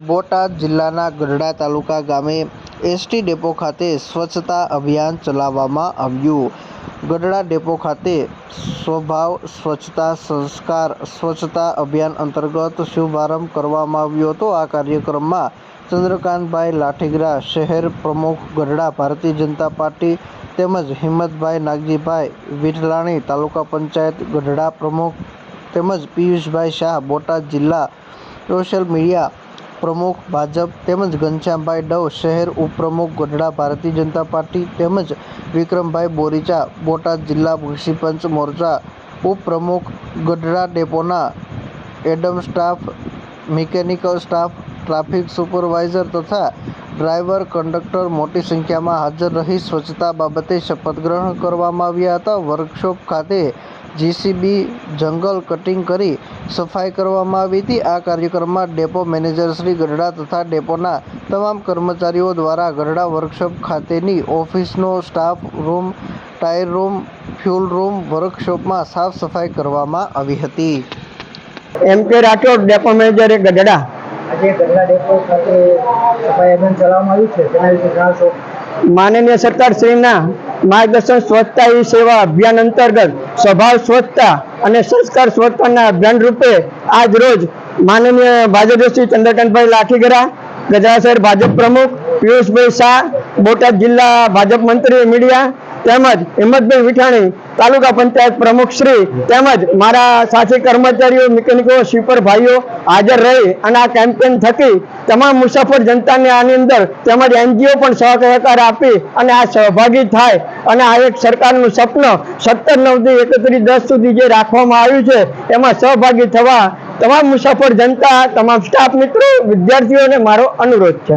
બોટાદ જિલ્લાના ગઢડા તાલુકા ગામે ST depot ખાતે સ્વચ્છતા અભિયાન ચલાવવામાં આવ્યું. ગઢડા ડેપો ખાતે સ્વભાવ, સ્વચ્છતા સંસ્કાર, સ્વચ્છતા અભિયાન અંતર્ગત શુભારંભ કરવામાં આવ્યો હતો. આ કાર્યક્રમમાં ચંદ્રકાંતભાઈ લાઠીગરા, શહેર પ્રમુખ ગઢડા, ભારતીય જનતા પાર્ટી તેમજ હિંમતભાઈ નાગજીભાઈ વિઠલાણી, તાલુકા પંચાયત ગઢડા પ્રમુખ તેમજ પિયુષભાઈ શાહ, બોટાદ જિલ્લા સોશિયલ મીડિયા પ્રમુખ ભાજપ તેમજ ઘનશ્યામભાઈ ડવ, શહેર ઉપપ્રમુખ ગઢડા, ભારતીય જનતા પાર્ટી તેમજ વિક્રમભાઈ બોરીચા, બોટાદ જિલ્લા કૃષિપંચ મોરચા, ઉપપ્રમુખ ગઢડા ડેપોના Adam staff, mechanical staff, traffic supervisor તથા ડ્રાઈવર કંડક્ટર મોટી સંખ્યામાં હાજર રહી સ્વચ્છતા બાબતે શપથ ગ્રહણ કરવામાં આવ્યા હતા. વર્કશોપ ખાતે જીસીબી જંગલ કટિંગ કરી સફાઈ કરવામાં આવી હતી. આ કાર્યક્રમમાં ડેપો મેનેજર શ્રી ગઢડા તથા ડેપોના તમામ કર્મચારીઓ દ્વારા ગઢડા વર્કશોપ ખાતેની ઓફિસનો staff room tyre room fuel room વર્કશોપમાં સાફ સફાઈ કરવામાં આવી હતી. M K Rathod depot manager એ ગઢડા. આજે ગઢડા ડેપો ખાતે સફાઈ અભિયાન ચલાવવામાં આવ્યું છે. તેના વિશે જણાવશો માનનીય સરકાર શ્રીના માર્ગદર્શન સ્વચ્છતા એ સેવા અભિયાન અંતર્ગત સ્વભાવ સ્વચ્છતા અને સંસ્કાર સ્વચ્છતાના અભિયાન રૂપે આજ રોજ માનનીય ભાજપ શ્રી ચંદ્રકાંતભાઈ લાઠીગરા ગજરાત શહેર ભાજપ પ્રમુખ, પિયુષભાઈ શાહ, બોટાદ જિલ્લા ભાજપ મંત્રી મીડિયા તેમજ હિંમતભાઈ વિઠાણી તાલુકા પંચાયત પ્રમુખ શ્રી તેમજ મારા સાથી કર્મચારીઓ, મિકેનિકો, સ્વીપર ભાઈઓ હાજર રહી અને આ કેમ્પેન થકી તમામ મુસાફર જનતાને આની અંદર તેમજ એનજીઓ પણ સહકાર આપી અને આ સહભાગી થાય અને આ એક સરકારનું સ્વપ્ન સત્તર નવથી એકત્રીસ દસ સુધી જે રાખવામાં આવ્યું છે, એમાં સહભાગી થવા તમામ મુસાફર જનતા, તમામ સ્ટાફ મિત્રો, વિદ્યાર્થીઓને મારો અનુરોધ છે.